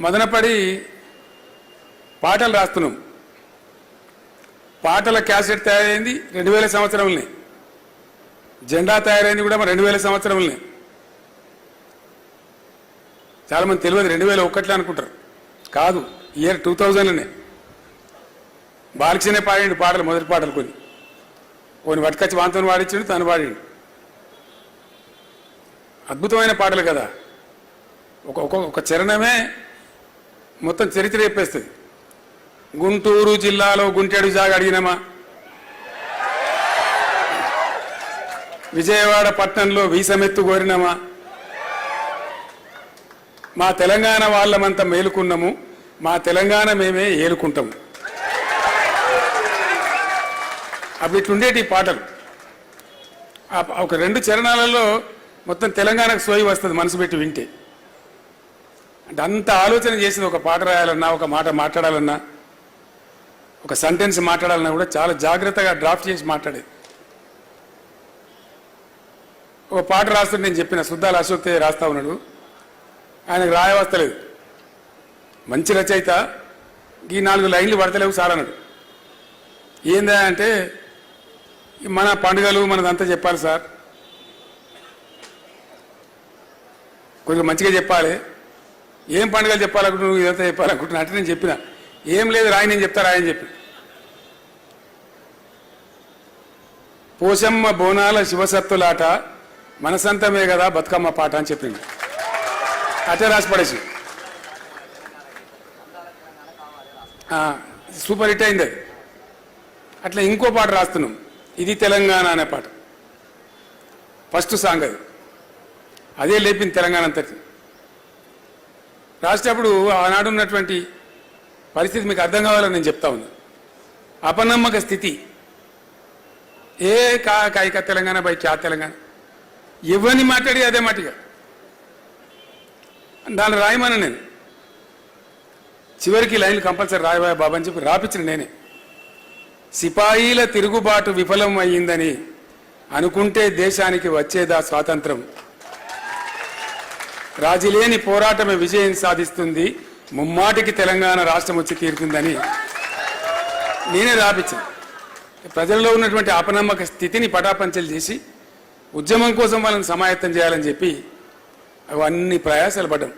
మదనపడి పాటలు రాస్తున్నాం. పాటల క్యాసెట్ తయారైంది రెండు వేల సంవత్సరంలోనే. జెండా తయారైంది కూడా రెండు వేల సంవత్సరంలోనే. చాలామంది తెలియదు రెండు వేల ఒకటిలో అనుకుంటారు. కాదు ఇయర్ టూ థౌజండ్లోనే. బాలకృష్ణే పాడిండు పాటలు మొదటి పాటలు కొన్ని. కొన్ని పట్టుకొచ్చి వాంతను పాడించాడు తను పాడిండు. అద్భుతమైన పాటలు కదా. ఒక ఒక ఒక చరణమే మొత్తం చరిత్ర చెప్పేస్తుంది. గుంటూరు జిల్లాలో గుంటేడు జాగా అడిగినామా? విజయవాడ పట్టణంలో వీసమెత్తు కోరినామా? మా తెలంగాణ వాళ్ళమంతా మేలుకున్నాము మా తెలంగాణ మేమే ఏలుకుంటాము. అవి ఇట్లుండేటి పాటలు. ఒక రెండు చరణాలలో మొత్తం తెలంగాణకు సోయి వస్తుంది మనసు పెట్టి వింటే. అంటే అంత ఆలోచన చేసింది ఒక పాట రాయాలన్నా ఒక మాట మాట్లాడాలన్నా ఒక సెంటెన్స్ మాట్లాడాలన్నా కూడా చాలా జాగ్రత్తగా డ్రాఫ్ట్ చేసి మాట్లాడేది. ఒక పాట రాస్తుంటే నేను చెప్పిన సుద్దాల అశోక్ రాస్తా ఉన్నాడు. ఆయనకు రాయవస్తలేదు. మంచి రచయిత. ఈ నాలుగు లైన్లు పడతలేవు సార్ అన్నాడు. ఏందా అంటే మన పండుగలు మనదంతా చెప్పాలి సార్. కొంచెం మంచిగా చెప్పాలి. ఏం పండుగలు చెప్పాలనుకుంటున్నావు? ఇదంతా చెప్పాలనుకుంటున్నా అంటే నేను చెప్పిన. ఏం లేదు రాయి నేను చెప్తా రాయని చెప్పి. పోషమ్మ బోనాల శివసత్తులాట మనసంతమే కదా బతుకమ్మ పాట అని చెప్పింది. అటే రాసి పడేసి. సూపర్ హిట్ అయింది అది. అట్లా ఇంకో పాట రాస్తున్నాం. ఇది తెలంగాణ అనే పాట. ఫస్ట్ సాంగ్ అది. అదే లేపింది తెలంగాణ అంతటి రాసేటప్పుడు ఆనాడు ఉన్నటువంటి పరిస్థితి మీకు అర్థం కావాలని నేను చెప్తా ఉన్నా. అపనమ్మక స్థితి. ఏ కా కాయిక తెలంగాణ బై క్యా తెలంగాణ. ఎవరిని మాట్లాడి అదే మాటగా? దాన్ని రాయమని నేను. చివరికి లైన్లు కంపల్సరీ రాయబాయ బాబా అని చెప్పి రాపించిన నేనే. సిపాయిల తిరుగుబాటు విఫలం అయ్యిందని అనుకుంటే దేశానికి వచ్చేదా స్వాతంత్రం? రాజీలేని పోరాటమే విజయం సాధిస్తుంది. ముమ్మాటికి తెలంగాణ రాష్ట్రం వచ్చి తీరుతుందని నేనే రాపించాను. ప్రజల్లో ఉన్నటువంటి అపనమ్మక స్థితిని పటాపంచలు చేసి ఉద్యమం కోసం వాళ్ళని సమాయత్తం చేయాలని చెప్పి అవన్నీ ప్రయాసాలు పడ్డాం.